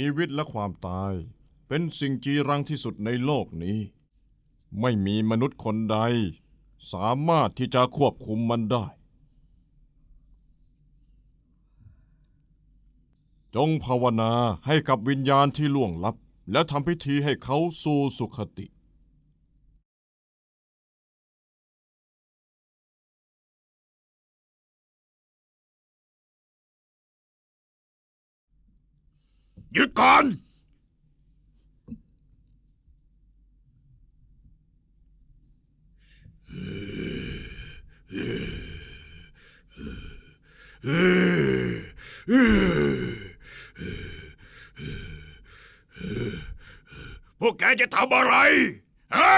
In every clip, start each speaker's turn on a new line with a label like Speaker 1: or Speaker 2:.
Speaker 1: ชีวิตและความตาย เป็นสิ่งจีรังที่สุดในโลกนี้ ไม่มีมนุษย์คนใด สามารถที่จะควบคุมมันได้ จงภาวนาให้กับวิญญาณที่ล่วงลับ และทำพิธีให้เขาสู่สุขติ
Speaker 2: หยุดก่อน พวกแกจะทำอะไรฮะ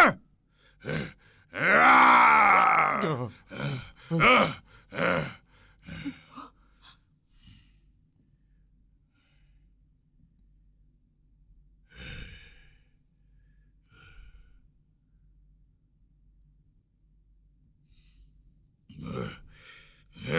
Speaker 2: พว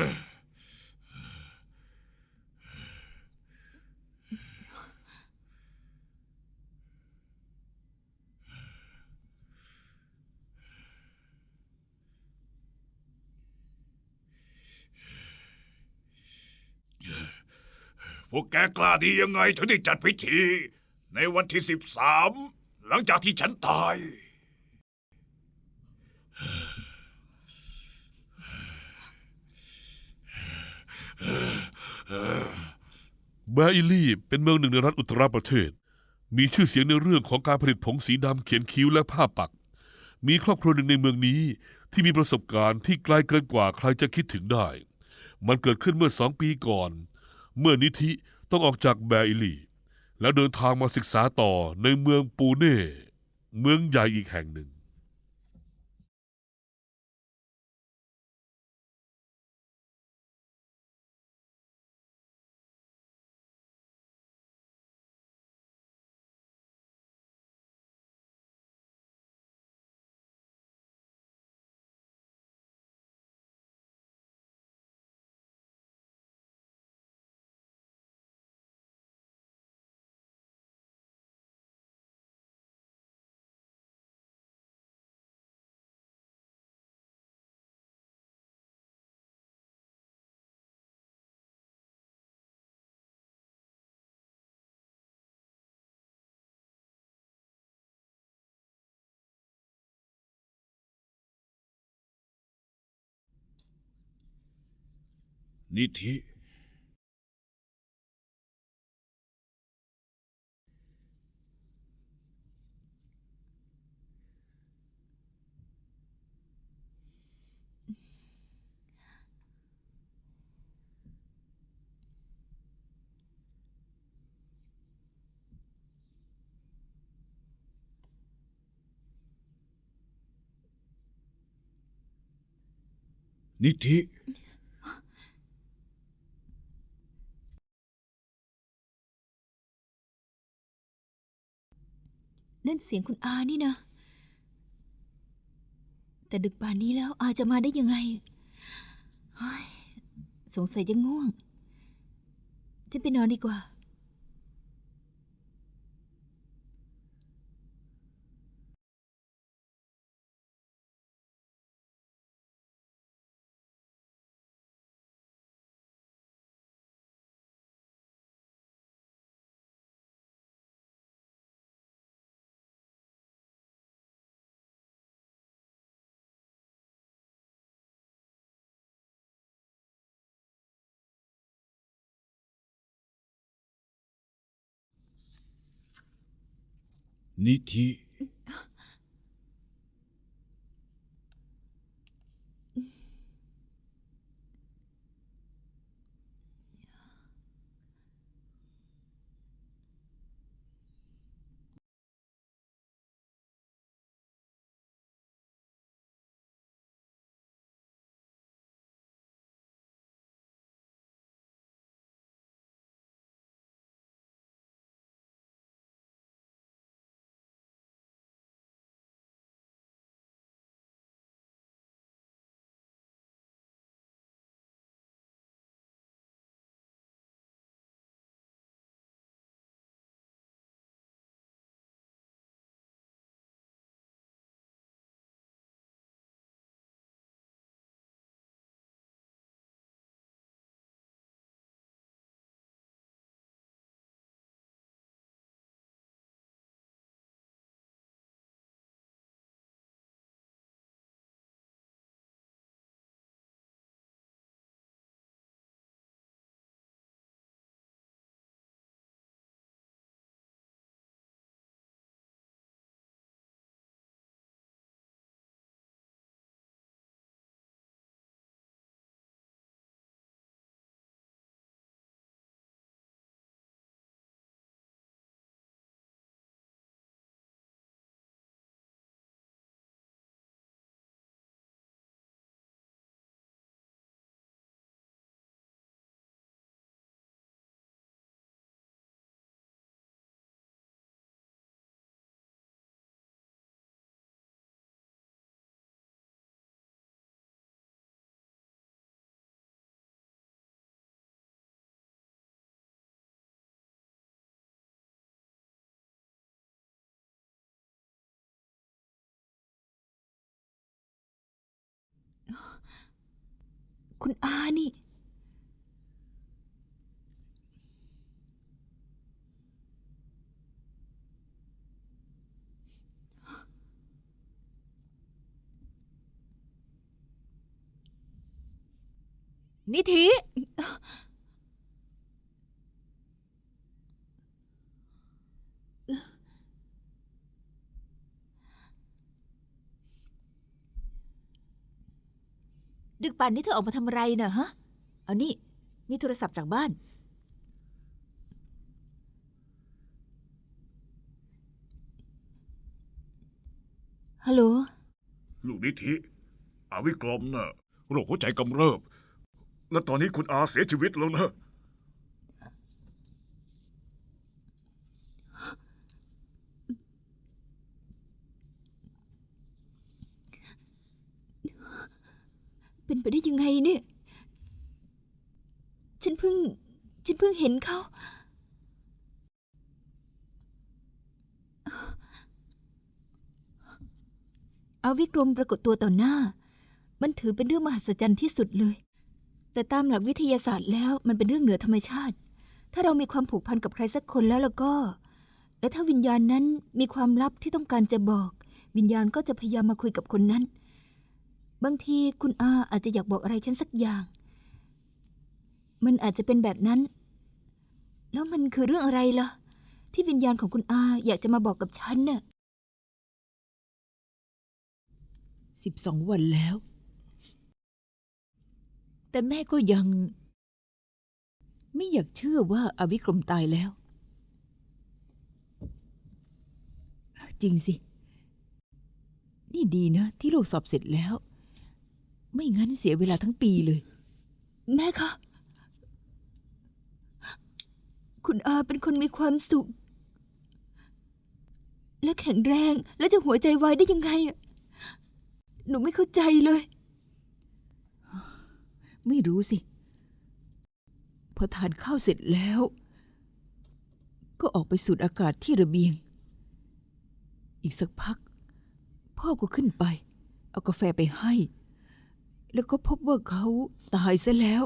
Speaker 2: กแกกล้าดียังไงถึงได้จัดพิธี ในวันที่สิบสามหลังจากที่ฉันตาย
Speaker 3: แบอิลี่เป็นเมืองหนึ่งในรัฐอุตตรประเทศ มีชื่อเสียงในเรื่องของการผลิตผงสีดำเขียนคิ้วและผ้าปัก มีครอบครัวหนึ่งในเมืองนี้ที่มีประสบการณ์ที่ไกลเกินกว่าใครจะคิดถึงได้ มันเกิดขึ้นเมื่อสองปีก่อน เมื่อนิธิต้องออกจากแบอิลี่ แล้วเดินทางมาศึกษาต่อในเมืองปูเน่ เมืองใหญ่อีกแห่งหนึ่ง
Speaker 2: นิธิ นั่
Speaker 4: นเสียงคุณอานี่นะ แต่ดึกป่านนี้แล้วอาจะมาได้ยังไงสงสัยจะง่วง จะไปนอนดีกว่า
Speaker 2: นิธิ
Speaker 4: คุณอานี่ นิธิ ดึกป่านนี้เธอออกมาทำอะไรเน่ะฮะ เอานี่ มีโทรศัพท์จากบ้าน ฮัลโหล
Speaker 2: ลูกนิธิอาวิกรมน่ะโรคหัวใจกำเริบ และตอนนี้คุณอาเสียชีวิตแล้วนะ
Speaker 4: เป็นไปได้ยังไงเนี่ย ฉันเพิ่ง ฉันเพิ่งเห็นเขา เอาวิกรมปรากฏตัวต่อหน้า มันถือเป็นเรื่องมหัศจรรย์ที่สุดเลย แต่ตามหลักวิทยาศาสตร์แล้วมันเป็นเรื่องเหนือธรรมชาติ ถ้าเรามีความผูกพันกับใครสักคนแล้วแล้วก็ และถ้าวิญญาณนั้นมีความลับที่ต้องการจะบอก วิญญาณก็จะพยายามมาคุยกับคนนั้น บางทีคุณอาอาจจะอยากบอกอะไรฉันสักอย่าง มันอาจจะเป็นแบบนั้น แล้วมันคือเรื่องอะไรล่ะ ที่วิญญาณของคุณอาอยากจะมาบอกกับฉันน่ะ
Speaker 5: สิบสองวันแล้ว แต่แม่ก็ยัง ไม่อยากเชื่อว่าอาวิกรมตายแล้ว จริงสิ นี่ดีนะ ที่ลูกสอบเสร็จแล้ว ไม่งั้นเสียเวลาทั้งปีเลย
Speaker 4: แม่คะ คุณอาเป็นคนมีความสุข และแข็งแรงและจะหัวใจวายได้ยังไงอะหนูไม่เข้าใจเลย
Speaker 5: ไม่รู้สิ พอทานข้าวเสร็จแล้ว ก็ออกไปสูดอากาศที่ระเบียง อีกสักพัก พ่อก็ขึ้นไป เอากาแฟไปให้ แล้วก็พบว่าเขาตายซะแล้ว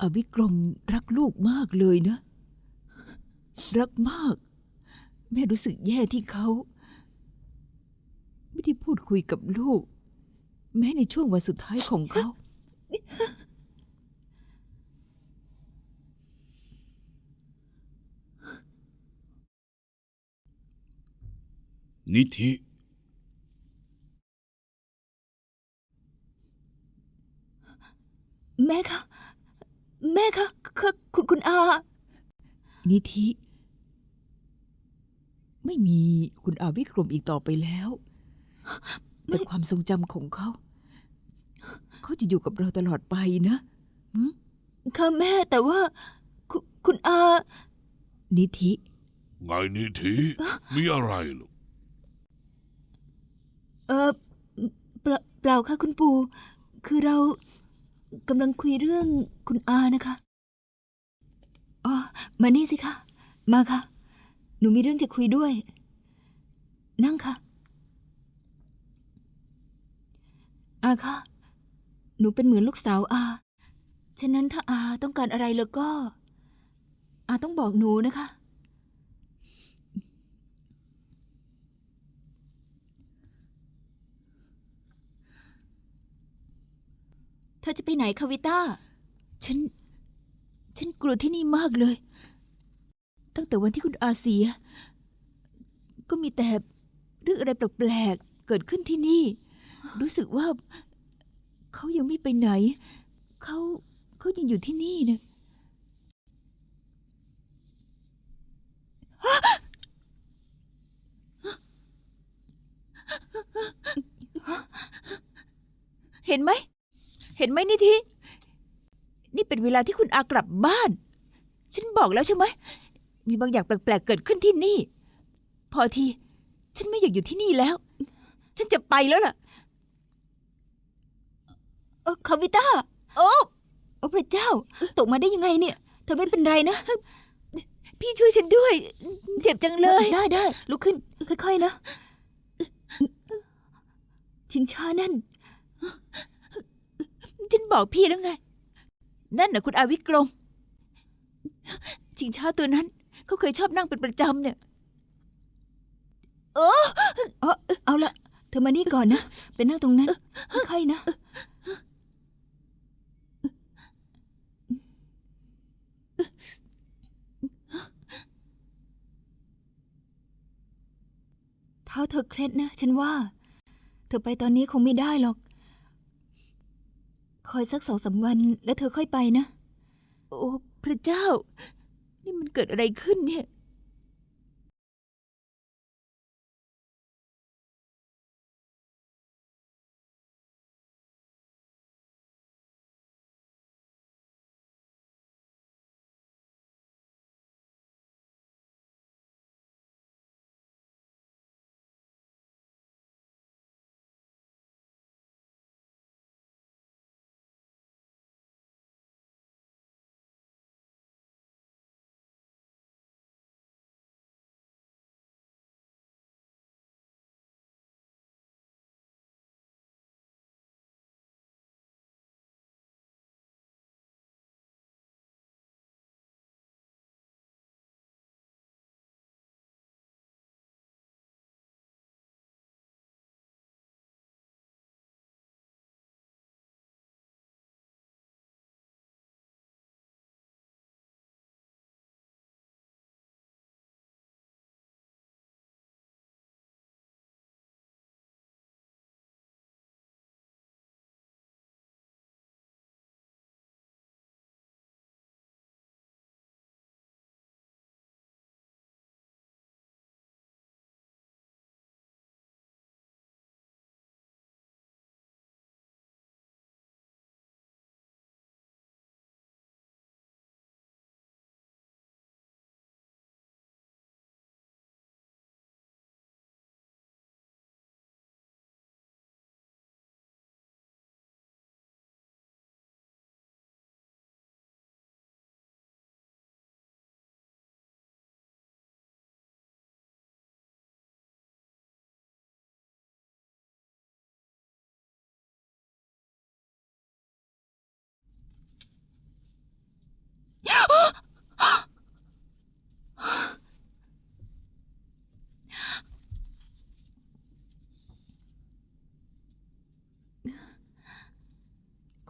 Speaker 5: อวิกรมรักลูกมากเลยนะ รักมาก แม่รู้สึกแย่ที่เขา ไม่ได้พูดคุยกับลูก แม้ในช่วงวันสุดท้ายของเขา
Speaker 2: นิธิ
Speaker 4: แม่คะ แม่คะคือคุณคุณอา
Speaker 5: นิธิ ไม่มีคุณอาวิกรมอีกต่อไปแล้ว
Speaker 4: ไม่
Speaker 5: แต่ความทรงจำของเขา เขาจะอยู่กับเราตลอดไปนะหึ
Speaker 4: ค่ะแม่แต่ว่า คุณคุณอา
Speaker 3: ไนิ
Speaker 5: ธิ
Speaker 3: งนิธิมีอะไรลูก
Speaker 4: เออเปล่าเปล่าค่ะคุณปู่ คือเรากำลังคุยเรื่องคุณอานะคะ อ๋อ มานี่สิคะ มาค่ะ หนูมีเรื่องจะคุยด้วย นั่งค่ะ อาคะหนูเป็นเหมือนลูกสาวอา ฉะนั้นถ้าอาต้องการอะไรแล้วก็ อาต้องบอกหนูนะคะ ธอจะไปไหนคาวิต้า
Speaker 5: ฉัน ฉันกลัวที่นี่มากเลย ตั้งแต่วันที่คุณอาเสีย ก็มีแต่เรื่องอะไรแปลกๆเกิดขึ้นที่นี่ รู้สึกว่า เขายังไม่ไปไหน เขาเขายังอยู่ที่นี่นะเห็นไหม เห็นไหมนิธินี่เป็นเวลาที่คุณอากลับบ้าน ฉันบอกแล้วใช่ไหม มีบางอย่างแปลกๆเกิดขึ้นที่นี่ พอที ฉันไม่อยากอยู่ที่นี่แล้ว ฉันจะไปแล้วล่ะ
Speaker 4: เออคาวิต้า
Speaker 5: โอ้
Speaker 4: โอ้พระเจ้า ตกมาได้ยังไงเนี่ย เธอไม่เป็นไรนะ
Speaker 5: พี่ช่วยฉันด้วย เจ็บจังเลย
Speaker 4: ได้ได้ลุกขึ้น ค่อยๆนะ ชิงช้านั่น
Speaker 5: ฉันบอกพี่แล้วไง นั่นน่ะคุณอาวิกรม ชิงช้าตัวนั้น เขาเคยชอบนั่งเป็นประจำเนี่ย
Speaker 4: เออเออเอาละเธอมานี่ก่อนนะไปนั่งตรงนั้นค่อยๆนะเท้าเธอเคล็ดนะ ฉันว่า เธอไปตอนนี้คงไม่ได้หรอก คอยสักสองสามวันแล้วเธอค่อยไปนะ
Speaker 5: โอ้ พระเจ้า นี่มันเกิดอะไรขึ้นเนี่ย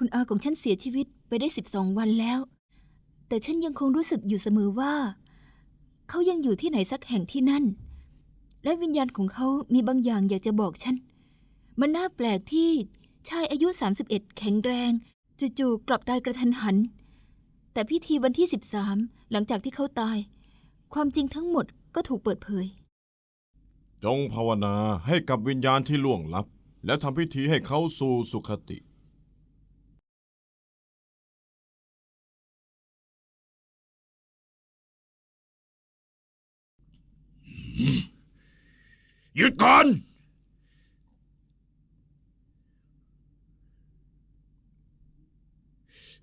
Speaker 4: คุณอาของฉันเสียชีวิตไปได้สิบสองวันแล้ว แต่ฉันยังคงรู้สึกอยู่เสมอว่า เขายังอยู่ที่ไหนสักแห่งที่นั่น และวิญญาณของเขามีบางอย่างอยากจะบอกฉัน มันน่าแปลกที่ชายอายุ 31 แข็งแรงจู่ๆกลับตายกระทันหัน แต่พิธีวันที่ 13 หลังจากที่เขาตาย ความจริงทั้งหมดก็ถูกเปิดเผย
Speaker 1: จงภาวนาให้กับวิญญาณที่ล่วงลับ แล้วทำพิธีให้เขาสู่สุคติ
Speaker 2: หยุดก่อน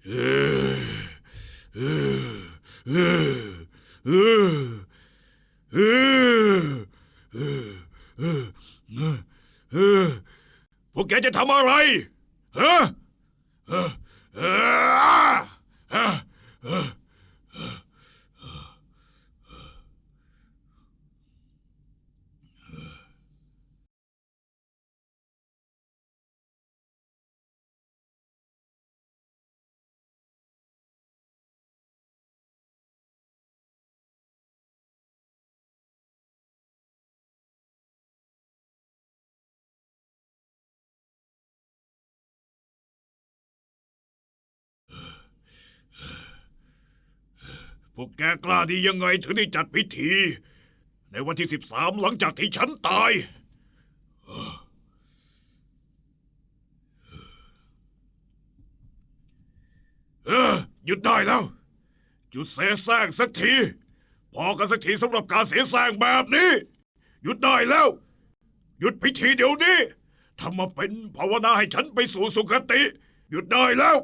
Speaker 2: เออเออเออเออเออเออเออเออพวกแกจะทำอะไรฮะเออเออเออ พวกแกกล้าดียังไงถึงได้จัดพิธี ในวันที่สิบสามหลังจากที่ฉันตายเออหยุดได้แล้ว หยุดเสแสร้งสักที พอกันสักทีสำหรับการเสียแซงแบบนี้ หยุดได้แล้ว หยุดพิธีเดี๋ยวนี้ทำมาเป็นภาวนาให้ฉันไปสู่สุคติ หยุดได้แล้ว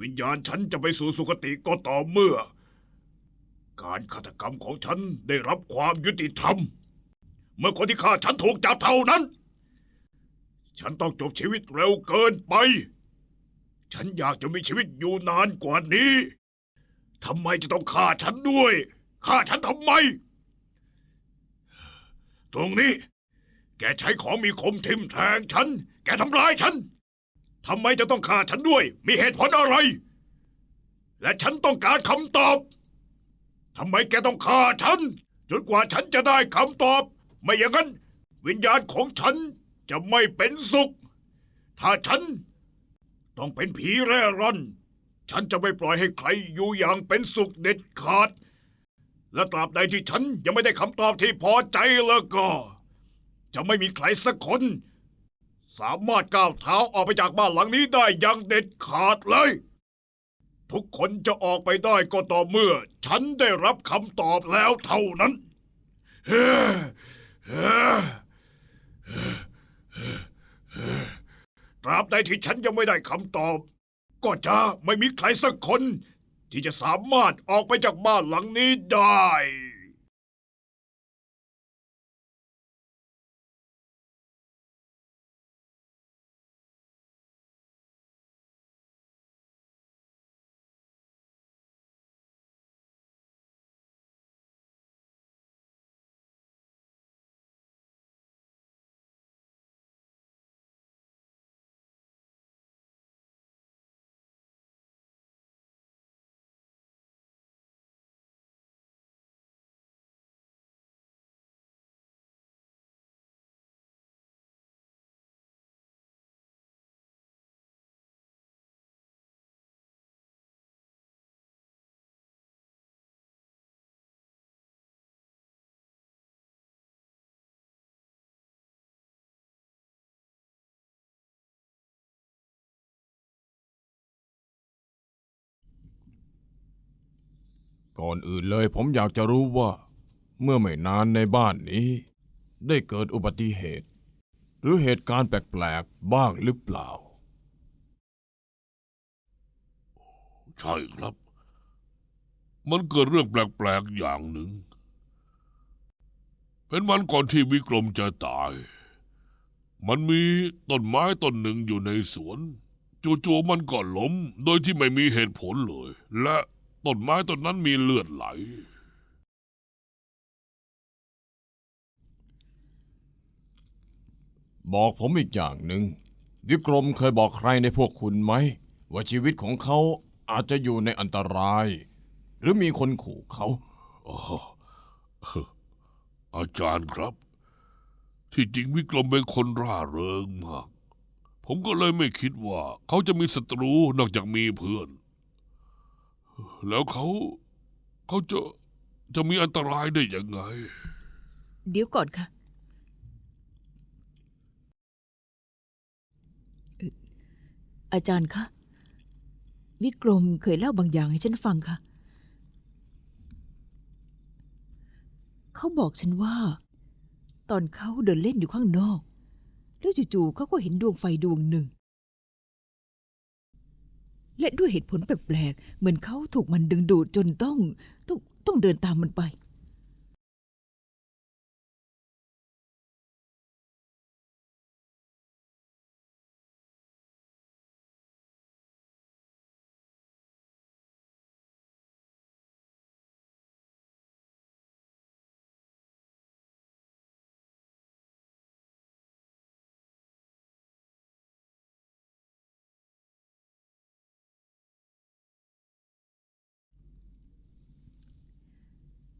Speaker 2: วิญญาณฉันจะไปสู่สุคติก็ต่อเมื่อ การฆาตกรรมของฉันได้รับความยุติธรรม เมื่อคนที่ฆ่าฉันถูกจับเท่านั้น ฉันต้องจบชีวิตเร็วเกินไป ฉันอยากจะมีชีวิตอยู่นานกว่านี้ทำไมจะต้องฆ่าฉันด้วยฆ่าฉันทำไม ตรงนี้ แกใช้ของมีคมทิ่มแทงฉัน แกทำร้ายฉัน ทำไมจะต้องฆ่าฉันด้วย มีเหตุผลอะไร และฉันต้องการคำตอบทำไมแกต้องฆ่าฉัน จนกว่าฉันจะได้คำตอบ ไม่อย่างนั้น วิญญาณของฉันจะไม่เป็นสุข ถ้าฉัน ต้องเป็นผีแร่ร่อน ฉันจะไม่ปล่อยให้ใครอยู่อย่างเป็นสุขเด็ดขาด และตราบใดที่ฉันยังไม่ได้คำตอบที่พอใจแล้วก็ จะไม่มีใครสักคน สามารถก้าวเท้าออกไปจากบ้านหลังนี้ได้อย่างเด็ดขาดเลย ทุกคนจะออกไปได้ก็ต่อเมื่อ ฉันได้รับคำตอบแล้วเท่านั้นเฮ้เฮ้ตราบใดที่ฉันยังไม่ได้คำตอบ ก็จะไม่มีใครสักคน ที่จะสามารถออกไปจากบ้านหลังนี้ได้
Speaker 1: ก่อนอื่นเลยผมอยากจะรู้ว่า เมื่อไม่นานในบ้านนี้ ได้เกิดอุบัติเหตุ หรือเหตุการณ์แปลกๆบ้างหรือเปล่า
Speaker 3: ใช่ครับ มันเกิดเรื่องแปลกๆอย่างหนึ่ง เป็นวันก่อนที่วิกรมจะตาย มันมีต้นไม้ต้นหนึ่งอยู่ในสวนจู่ๆมันก็ล้ม โดยที่ไม่มีเหตุผลเลย และ ต้นไม้ต้นนั้นมีเลือดไหล
Speaker 1: บอกผมอีกอย่างหนึ่งวิกรมเคยบอกใครในพวกคุณไหม ว่าชีวิตของเขาอาจจะอยู่ในอันตราย หรือมีคนขู่เขา
Speaker 3: อ๋อเอ่ออาจารย์ครับ ที่จริงวิกรมเป็นคนร่าเริงมาก ผมก็เลยไม่คิดว่า เขาจะมีศัตรูนอกจากมีเพื่อน แล้วเขาเขาจะจะมีอันตรายได้ยังไง
Speaker 5: เดี๋ยวก่อนค่ะเอ่ออาจารย์คะวิกรมเคยเล่าบางอย่างให้ฉันฟังค่ะ เขาบอกฉันว่า ตอนเขาเดินเล่นอยู่ข้างนอก แล้วจู่ๆเขาก็เห็นดวงไฟดวงหนึ่ง และด้วยเหตุผลแปลกๆ เหมือนเขาถูกมันดึงดูดจนต้องต้องต้องเดินตามมันไป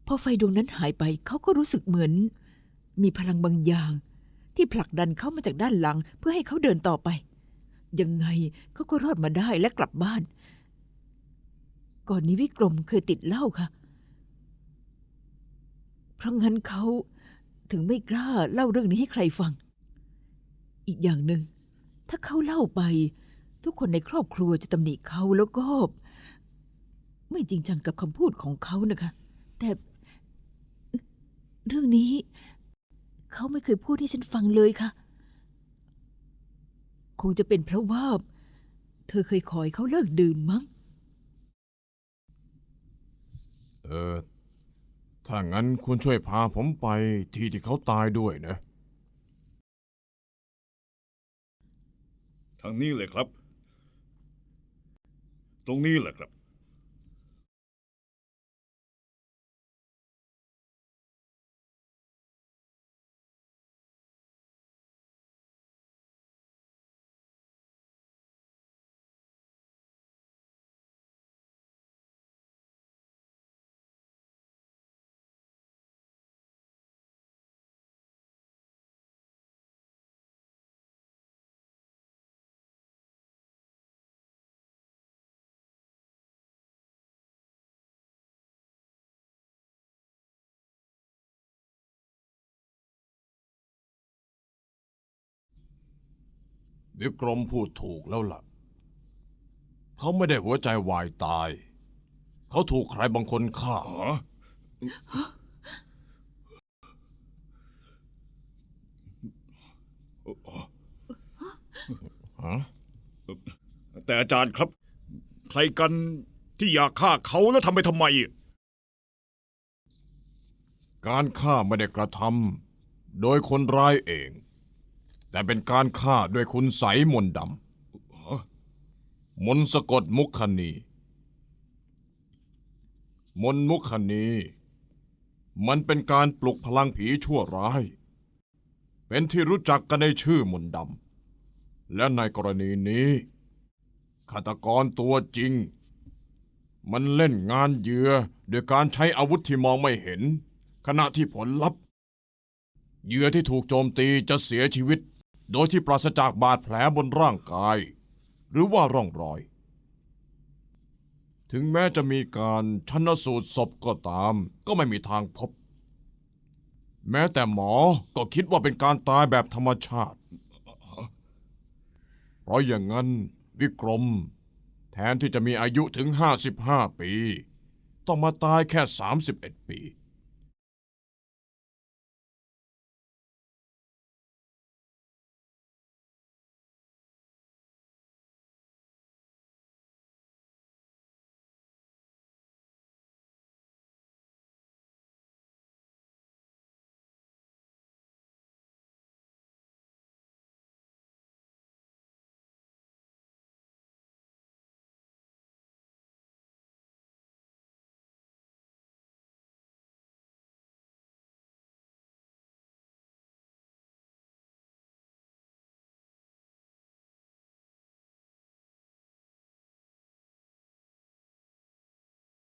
Speaker 5: พอไฟดวงนั้นหายไปเขาก็รู้สึกเหมือน มีพลังบางอย่าง ที่ผลักดันเขามาจากด้านหลังเพื่อให้เขาเดินต่อไป ยังไงเขาก็รอดมาได้และกลับบ้าน ก่อนนี้วิกรมเคยติดเหล้าค่ะ เพราะงั้นเขาถึงไม่กล้าเล่าเรื่องนี้ให้ใครฟัง อีกอย่างหนึ่งถ้าเขาเล่าไป ทุกคนในครอบครัวจะตำหนิเขาแล้วก็ ไม่จริงจังกับคำพูดของเขานะคะ แต่ เรื่องนี้ เขาไม่เคยพูดให้ฉันฟังเลยค่ะ คงจะเป็นเพราะว่า เธอเคยขอให้เขาเลิกดื่มมั้ง
Speaker 1: เออ ถ้างั้นคุณช่วยพาผมไปที่ที่เขาตายด้วยนะ
Speaker 2: ทางนี้เลยครับ ตรงนี้แหละครับ
Speaker 1: วิกรมพูดถูกแล้วล่ะ เขาไม่ได้หัวใจวายตาย เขาถูกใครบางคนฆ่า
Speaker 2: อ๋อ
Speaker 1: ฮะ
Speaker 2: แต่อาจารย์ครับ ใครกันที่อยากฆ่าเขาแล้วทำไปทำไม
Speaker 1: การฆ่าไม่ได้กระทำโดยคนร้ายเอง แต่เป็นการฆ่าด้วยคุณใสยมนต์ดำมนต์สะกดมุขนีมนต์มุขนีมันเป็นการปลุกพลังผีชั่วร้าย เป็นที่รู้จักกันในชื่อมนต์ดำ และในกรณีนี้ฆาตกรตัวจริง มันเล่นงานเหยื่อโดยการใช้อาวุธที่มองไม่เห็น ขณะที่ผลลัพธ์เหยื่อที่ถูกโจมตีจะเสียชีวิต โดยที่ปราศจากบาดแผลบนร่างกาย หรือว่าร่องรอย ถึงแม้จะมีการชันสูตรศพก็ตาม ก็ไม่มีทางพบ แม้แต่หมอก็คิดว่าเป็นการตายแบบธรรมชาติ เพราะอย่างนั้นวิกรม แทนที่จะมีอายุถึง 55 ปี ต้องมาตายแค่ 31 ปี